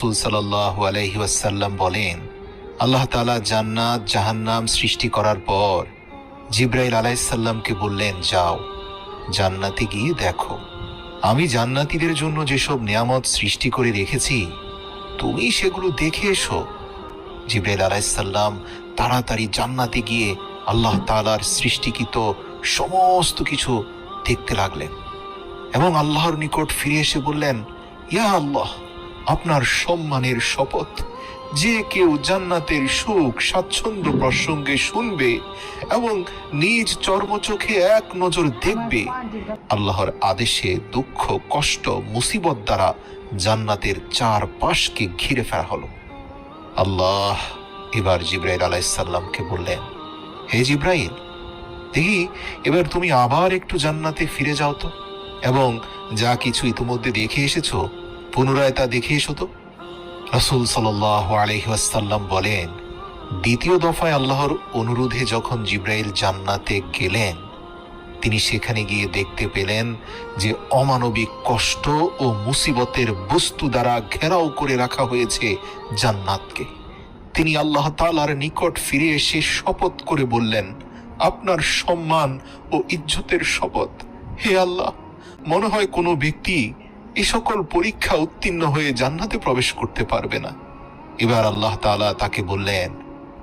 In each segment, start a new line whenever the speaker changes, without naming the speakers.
রাসূল আলাইহি ওয়াসাল্লাম বলেন, আল্লাহ তাআলা জান্নাত, জাহান্নাম সৃষ্টি করার পর জিব্রাইল আলাইসাল্লামকে বললেন, যাও, জান্নাতে গিয়ে দেখো। আমি জান্নাতীদের জন্য যেসব নিয়ামত সৃষ্টি করে রেখেছি, তুমি সেগুলো দেখে এসো। জিব্রাইল আলাইসাল্লাম তাড়াতাড়ি জান্নাতে গিয়ে আল্লাহ তালার সৃষ্টিকৃত সমস্ত কিছু দেখতে লাগলেন এবং আল্লাহর নিকট ফিরে এসে বললেন, ইয়া আল্লাহ আপনার সম্মানের শপথ। যে কেউ জান্নাতের সুখ, স্বাচ্ছন্দ্য প্রসঙ্গে শুনবে এবং নিজ চর্মচোখে এক নজর দেখবে, আল্লাহর আদেশে দুঃখ, কষ্ট, মুসিবত দ্বারা জান্নাতের চার পাশকে ঘিরে ফেলা হলো। আল্লাহ এবার জিব্রাইল আলাইসাল্লামকে বললেন, হে জিব্রাইল, দেখি, এবার তুমি আবার একটু জান্নাতে ফিরে যাও তো। এবং যা কিছু ইতিমধ্যে দেখে এসেছ পুনরায় তা দেখে এসো তো। রাসূল সাল্লাহ আলহিহাসাল্লাম বলেন, দ্বিতীয় দফায় আল্লাহর অনুরোধে যখন জিব্রাইল জান্নাতে গেলেন, তিনি সেখানে গিয়ে দেখতে পেলেন যে অমানবিক কষ্ট ও মুসিবতের বস্তু দ্বারা ঘেরাও করে রাখা হয়েছে জান্নাতকে। তিনি আল্লাহ তালার নিকট ফিরে এসে শপথ করে বললেন, আপনার সম্মান ও ইজ্জতের শপথ, হে আল্লাহ! মনে হয় কোনো ব্যক্তি এই সকল পরীক্ষা উত্তীর্ণ হয়ে জান্নাতে প্রবেশ করতে পারবে না। এবার আল্লাহ তাআলা তাকে বললেন,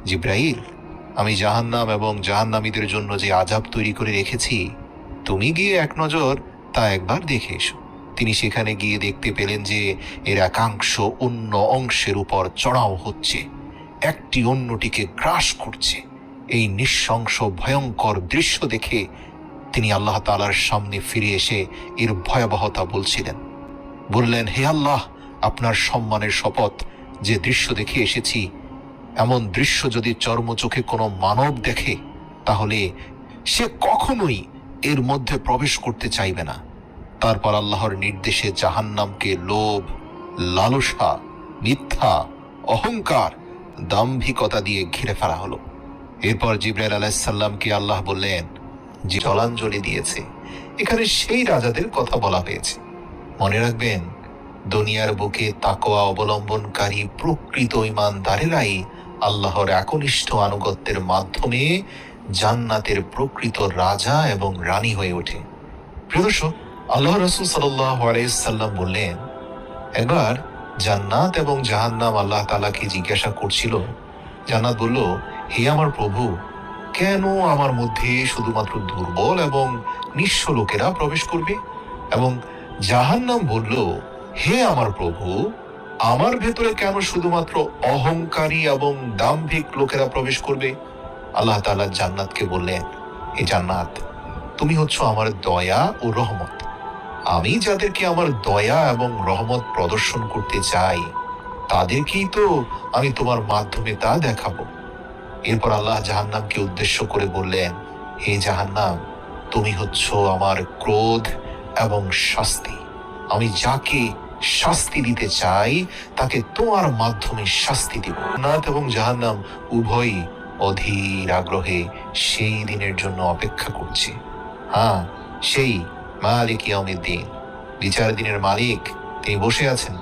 জিব্রাইল, আমি জাহান্নাম এবং জাহান্নামীদের জন্য যে আজাব তৈরি করে রেখেছি, তুমি গিয়ে এক নজর, তা একবার দেখে এসো। তিনি সেখানে গিয়ে দেখতে পেলেন যে এর একাংশ অন্য অংশের উপর চড়াও হচ্ছে, একটি অন্যটিকে গ্রাস করছে। এই নিঃশংস, ভয়ঙ্কর দৃশ্য দেখে তিনি আল্লাহ তালার সামনে ফিরে এসে এর ভয়াবহতা বলছিলেন। বললেন, হে আল্লাহ, আপনার সম্মানের শপথ, যে দৃশ্য দেখে এসেছি, এমন দৃশ্য যদি চর্মচোখে কোনো মানব দেখে, তাহলে সে কখনোই এর মধ্যে প্রবেশ করতে চাইবে না। তারপর আল্লাহর নির্দেশে জাহান্নামকে লোভ, লালসা, মিথ্যা, অহংকার, দাম্ভিকতা দিয়ে ঘিরে ফেলা হলো। এরপর জিব্রাইল আলাইসাল্লামকে আল্লাহ বললেন, যে জলাঞ্জলি দিয়েছে, এখানে সেই রাজাদের কথা বলা হয়েছে। মনে রাখবেন, দুনিয়ার বুকে তাকোয়া অবলম্বনকারী প্রকৃত ইমানদারেরাই আল্লাহর একনিষ্ঠ আনুগত্যের মাধ্যমে জান্নাতের প্রকৃত রাজা এবং রানী হয়ে ওঠে। প্রিয় দর্শক, আল্লাহ রসুল সাল্লাম বললেন, একবার জান্নাত এবং জাহান্নাম আল্লাহ তালাকে জিজ্ঞাসা করছিল। জান্নাত বলল, হে আমার প্রভু, কেন আমার মধ্যে শুধুমাত্র দুর্বল এবং নিঃস্ব লোকেরা প্রবেশ করবে? এবং জাহান্নাম বলল, হে আমার প্রভু, আমার ভেতরে কেন শুধুমাত্র অহংকারী এবং দাম্ভিক লোকেরা প্রবেশ করবে? আল্লাহ তাআলা জান্নাতকে বললেন, হে জান্নাত, তুমি হচ্ছ আমার দয়া ও রহমত। আমি যাদেরকে আমার দয়া এবং রহমত প্রদর্শন করতে চাই, তাদেরকেই তো আমি তোমার মাধ্যমে তা দেখাবো। এরপর আল্লাহ জাহান্নামকে উদ্দেশ্য করে বললেন, হে জাহান্নাম, তুমি হচ্ছ আমার ক্রোধ এবং শাস্তি। আমি যাকে শাস্তি দিতে চাই, তাকে তোমার মাধ্যমে শাস্তি দিব। নাথ এবং জাহান্নাম উভয়ই অধীর আগ্রহে সেই দিনের জন্য অপেক্ষা করছে। হ্যাঁ সেই মালিক দিন বিচার দিনের মালিক, তিনি বসে আছেন।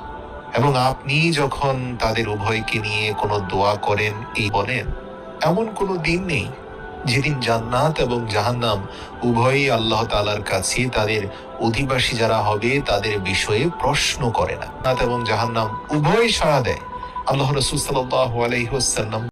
এবং আপনি যখন তাদের উভয়কে নিয়ে কোনো দোয়া করেন, এই বলেন, এমন কোনো দিন নেই যেদিন জান্নাত এবং জাহান্নাম উভয়ই আল্লাহ তালার কাছে তাদের অধিবাসী যারা হবে, তাদের বিষয়ে প্রশ্ন করে না। এবং জাহান্নাম উভয়ই সাড়া দেয়। আল্লাহ রসুল সাল্লাহ আলাইহাল্লাম